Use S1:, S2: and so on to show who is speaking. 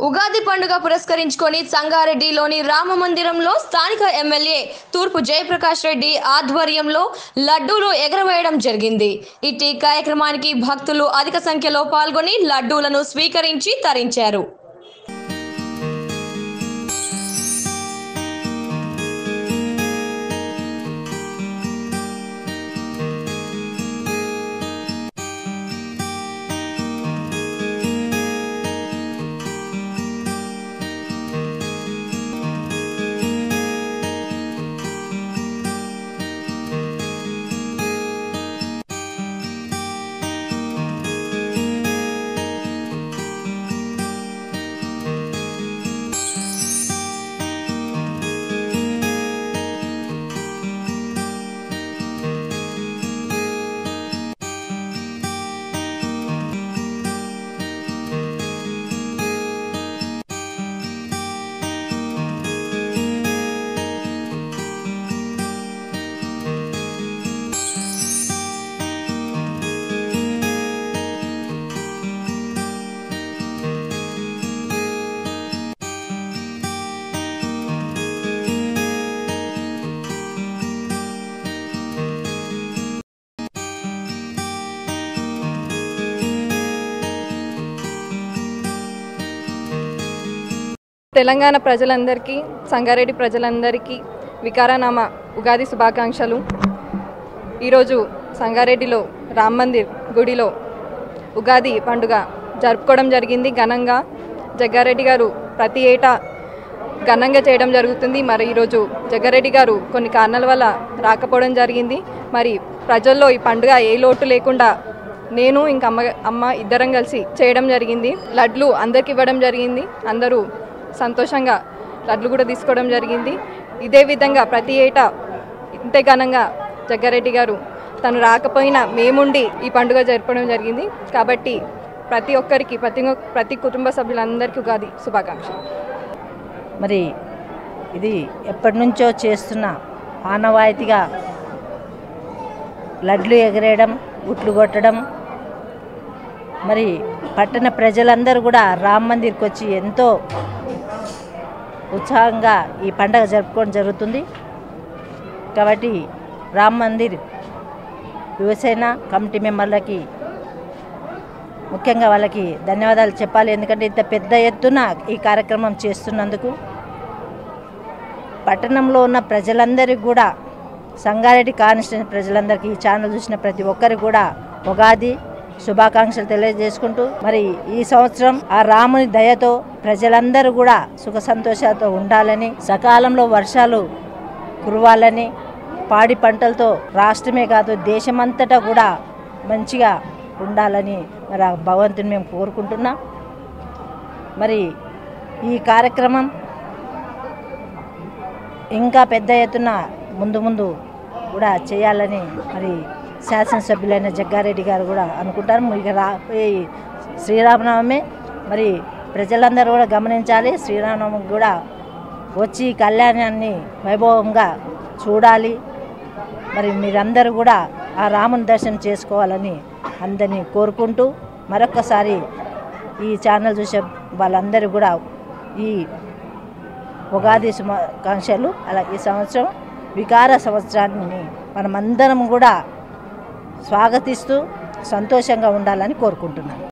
S1: ఉగాది పండుగ పురస్కరించుకొని సంగారెడ్డిలోని రామ మందిరంలో స్థానిక ఎమ్మెల్యే తూర్పు జయప్రకాష్ రెడ్డి ఆధ్వర్యంలో లడ్డూలు ఎగరవేయడం జరిగింది. ఇట్టి కార్యక్రమానికి భక్తులు అధిక సంఖ్యలో పాల్గొని లడ్డూలను స్వీకరించి తరించారు.
S2: తెలంగాణ ప్రజలందరికీ సంగారెడ్డి ప్రజలందరికీ వికారనామ ఉగాది శుభాకాంక్షలు. ఈరోజు సంగారెడ్డిలో రామ్ మందిర్ గుడిలో ఉగాది పండుగ జరుపుకోవడం జరిగింది. ఘనంగా జగ్గారెడ్డి గారు ప్రతి ఏటా ఘనంగా చేయడం జరుగుతుంది. మరి ఈరోజు జగ్గారెడ్డి గారు కొన్ని కారణాల వల్ల రాకపోవడం జరిగింది. మరి ప్రజల్లో ఈ పండుగ ఏ లోటు లేకుండా నేను ఇంకా అమ్మ అమ్మ ఇద్దరం కలిసి చేయడం జరిగింది. లడ్లు అందరికి ఇవ్వడం జరిగింది. అందరూ సంతోషంగా లడ్లు కూడా తీసుకోవడం జరిగింది. ఇదే విధంగా ప్రతి ఏటా ఇంతే ఘనంగా జగ్గారెడ్డి గారు తను రాకపోయినా మేముండి ఈ పండుగ జరపడం జరిగింది. కాబట్టి ప్రతి ఒక్కరికి ప్రతి ప్రతి కుటుంబ సభ్యులందరికీ ఉగాది శుభాకాంక్షలు.
S3: మరి ఇది ఎప్పటి నుంచో చేస్తున్న ఆనవాయితీగా లడ్లు ఎగరేయడం గుట్లు కొట్టడం మరి పట్టణ ప్రజలందరూ కూడా రామ్ మందిర్కి వచ్చి ఎంతో ఉత్సాహంగా ఈ పండగ జరుపుకోవడం జరుగుతుంది. కాబట్టి రామ్ మందిర్ యువసేన కమిటీ మెంబర్లకి ముఖ్యంగా వాళ్ళకి ధన్యవాదాలు చెప్పాలి. ఎందుకంటే ఇంత పెద్ద ఎత్తున ఈ కార్యక్రమం చేస్తున్నందుకు పట్టణంలో ఉన్న ప్రజలందరికీ కూడా సంగారెడ్డి కాన్స్టిట్యూషన్ ప్రజలందరికీ ఈ ఛానల్ చూసిన ప్రతి ఒక్కరికి కూడా ఉగాది శుభాకాంక్షలు తెలియజేసుకుంటూ మరి ఈ సంవత్సరం ఆ రాముని దయతో ప్రజలందరూ కూడా సుఖ సంతోషాలతో ఉండాలని సకాలంలో వర్షాలు కురవాలని పాడి పంటలతో రాష్ట్రమే కాదు దేశమంతటా కూడా మంచిగా ఉండాలని మరి ఆ భగవంతుని మేము కోరుకుంటున్నాం. మరి ఈ కార్యక్రమం ఇంకా పెద్ద ఎత్తున ముందు ముందు కూడా చేయాలని మరి శాసనసభ్యులైన జగ్గారెడ్డి గారు కూడా అనుకుంటారు. ఇక రా శ్రీరామనవమి మరి ప్రజలందరూ కూడా గమనించాలి. శ్రీరామనవమికి కూడా వచ్చి కళ్యాణాన్ని వైభవంగా చూడాలి. మరి మీరందరూ కూడా ఆ రాముని దర్శనం చేసుకోవాలని అందరినీ కోరుకుంటూ మరొక్కసారి ఈ ఛానల్ చూసే వాళ్ళందరూ కూడా ఈ ఉగాది శుభాకాంక్షలు అలా ఈ సంవత్సరం వికార సంవత్సరాన్ని మనమందరం కూడా స్వాగతిస్తూ సంతోషంగా ఉండాలని కోరుకుంటున్నాను.